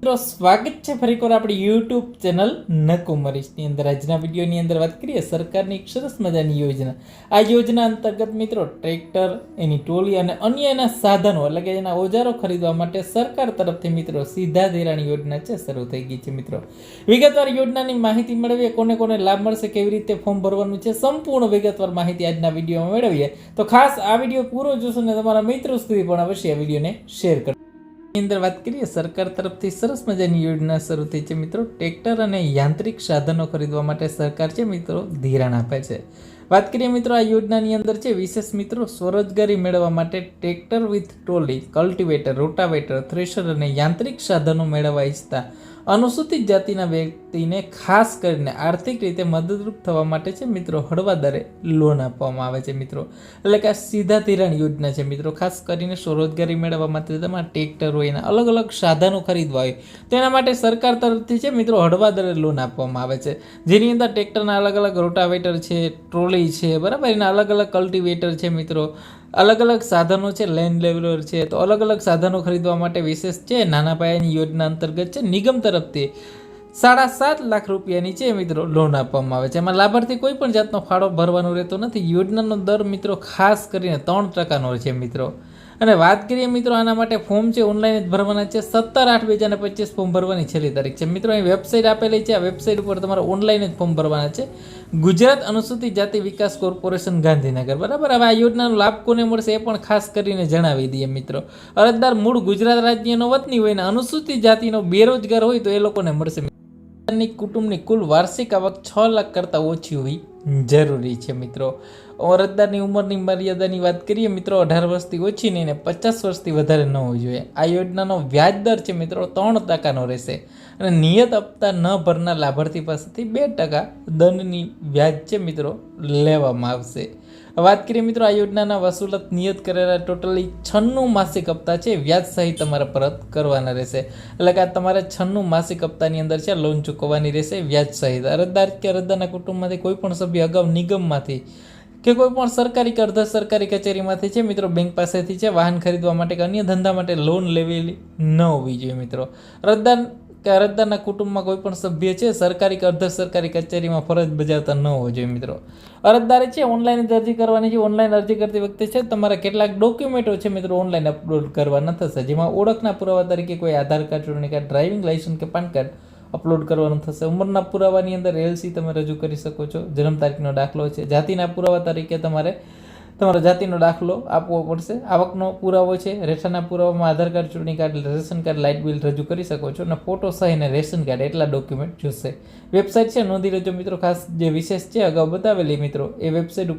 મિત્રો, સ્વાગત છે ફરી વાર આપણી યુટ્યુબ ચેનલ નકુમરીશની અંદર. આજના વિડીયોની અંદર વાત કરીએ સરકારની એક સરસ મજાની યોજના. આ યોજના અંતર્ગત મિત્રો, ટ્રેક્ટર, એની ટોલી અને અન્ય એના સાધનો, એટલે કે એના ઓજારો ખરીદવા માટે સરકાર તરફથી મિત્રો, સીધા ધિરાણ યોજના છે, શરૂ થઈ ગઈ છે મિત્રો. વિગતવાર યોજનાની માહિતી મેળવીએ, કોને કોને લાભ મળશે, કેવી રીતે ફોર્મ ભરવાનું છે, સંપૂર્ણ વિગતવાર માહિતી આજના વિડીયોમાં મેળવીએ. તો ખાસ આ વીડિયો પૂરો જોશો ને તમારા મિત્રો સુધી પણ અવશ્ય આ વિડીયોને શેર કરો અંદર વાત કરીએ, સરકાર તરફથી સરસ મજાની યોજના શરૂ થઈ છે. મિત્રો, ટ્રેક્ટર અને યાંત્રિક સાધનો ખરીદવા માટે સરકાર છે, મિત્રો, ધિરાણ આપે છે. વાત કરીએ, મિત્રો, આ યોજનાની અંદર છે, વિશેષ મિત્રો, સ્વરોજગારી મેળવવા માટે tractor with trolley cultivator, rotavator, thresher અને યાંત્રિક સાધનો મેળવવા ઈચ્છતા અનુસૂચિત જાતિના વ્યક્તિને ખાસ કરીને આર્થિક રીતે મદદરૂપ થવા માટે છે મિત્રો હળવા દરે લોન આપવામાં આવે છે મિત્રો. એટલે કે આ સીધા ધિરાણ યોજના છે મિત્રો. ખાસ કરીને સ્વરોજગારી મેળવવા માટે તમારે ટ્રેક્ટર હોય, એના અલગ અલગ સાધનો ખરીદવા હોય તો એના માટે સરકાર તરફથી છે મિત્રો હળવા દરે લોન આપવામાં આવે છે. જેની અંદર ટ્રેક્ટરના અલગ અલગ રોટાવેટર છે ટ્રોલી છે, બરાબર? એના અલગ અલગ કલ્ટિવેટર છે મિત્રો. અલગ અલગ સાધનો છે લેન્ડ લેવલર છે, તો અલગ અલગ સાધનો ખરીદવા માટે વિશેષ છે, નાના પાયાની યોજના અંતર્ગત છે, નિગમ તરફથી સાડા સાત લાખ રૂપિયાની છે, મિત્રો લોન આપવામાં આવે છે. એમાં લાભાર્થી કોઈ પણ જાતનો ફાળો ભરવાનો રહેતો નથી. યોજનાનો દર, મિત્રો, ખાસ કરીને ત્રણ ટકાનો છે, મિત્રો. અને વાત કરીએ મિત્રો આના માટે ફોર્મ છે ઓનલાઈન જ ભરવાના છે. સત્તર, આઠ, બે હજાર પચીસ ફોર્મ ભરવાની છેલ્લી તારીખ છે. મિત્રો, અહીં વેબસાઇટ આપેલી છે. આ વેબસાઇટ ઉપર તમારે ઓનલાઈન જ ફોર્મ ભરવાના છે. ગુજરાત અનુસૂચિત જાતિ વિકાસ કોર્પોરેશન ગાંધીનગર. બરાબર? હવે આ યોજનાનો લાભ કોને મળશે એ પણ ખાસ કરીને જણાવી દઈએ મિત્રો. અરજદાર મૂળ ગુજરાત રાજ્યનો વતની હોય ને અનુસૂચિત જાતિનો બેરોજગાર હોય તો એ લોકોને મળશે. કુટુંબની કુલ વાર્ષિક આવક છ લાખ કરતાં ઓછી હોવી જરૂરી છે મિત્રો. અરજદારની ઉંમરની મર્યાદાની વાત કરીએ, મિત્રો, અઢાર વર્ષથી ઓછી નહીં ને પચાસ વર્ષથી વધારે ન હોવી જોઈએ. આ યોજનાનો વ્યાજ દર છે, મિત્રો, ત્રણ ટકાનો રહેશે અને નિયત હપ્તા ન ભરનાર લાભાર્થી પાસેથી બે ટકા દંડની વ્યાજ છે, મિત્રો, લેવામાં આવશે. વાત કરીએ, મિત્રો, આ યોજનાના વસૂલત નિયત કરેલા ટોટલી છન્નું માસિક હપ્તા છે, વ્યાજ સહિત તમારે પરત કરવાના રહેશે. એટલે કે આ તમારે છન્નું માસિક હપ્તાની અંદર છે, લોન ચૂકવવાની રહેશે, વ્યાજ સહિત. અરજદાર કે અરજદારના કુટુંબમાંથી કોઈ પણ સભ્ય અગાઉ નિગમમાંથી કે કોઈ પણ સરકારી કે અર્ધ સરકારી કચેરીમાંથી છે, મિત્રો, બેંક પાસેથી છે, વાહન ખરીદવા માટે કે અન્ય ધંધા માટે લોન લેવેલી ન હોવી જોઈએ, મિત્રો. અરજદાર કે અરજદારના કુટુંબમાં કોઈ પણ સભ્ય છે, સરકારી કે અર્ધ સરકારી કચેરીમાં ફરજ બજાવતા ન હોવો જોઈએ, મિત્રો. અરજદારે છે, ઓનલાઈન અરજી કરવાની છે, ઓનલાઈન અરજી કરતી વખતે છે, તમારા કેટલાક ડોક્યુમેન્ટો છે, મિત્રો, ઓનલાઈન અપલોડ કરવાના થશે. જેમાં ઓળખના પુરાવા તરીકે કોઈ આધાર કાર્ડ, ચૂંટણી કાર્ડ, ડ્રાઇવિંગ લાઇસન્સ કે પાન કાર્ડ અપલોડ કરવાનું થશે. ઉંમરના પુરાવાની અંદર એલસી તમે રજૂ કરી શકો છો. જન્મ તારીખનો દાખલો છે. જાતિના પુરાવા તરીકે તમારે તમારો જાતિનો દાખલો આપવો પડશે. આવકનો પુરાવો છે. રેશનના પુરાવામાં આધાર કાર્ડ, ચૂંટણી card, ration card, light bill રજૂ કરી શકો છો. અને ફોટો સહીને રેશન કાર્ડ એટલા ડોક્યુમેન્ટ જોશે. વેબસાઇટ છે. નોંધી લેજો મિત્રો. ખાસ જે વિશેષ છે, અગાઉ બતાવેલી મિત્રો. એ વેબસાઇટ ઉપર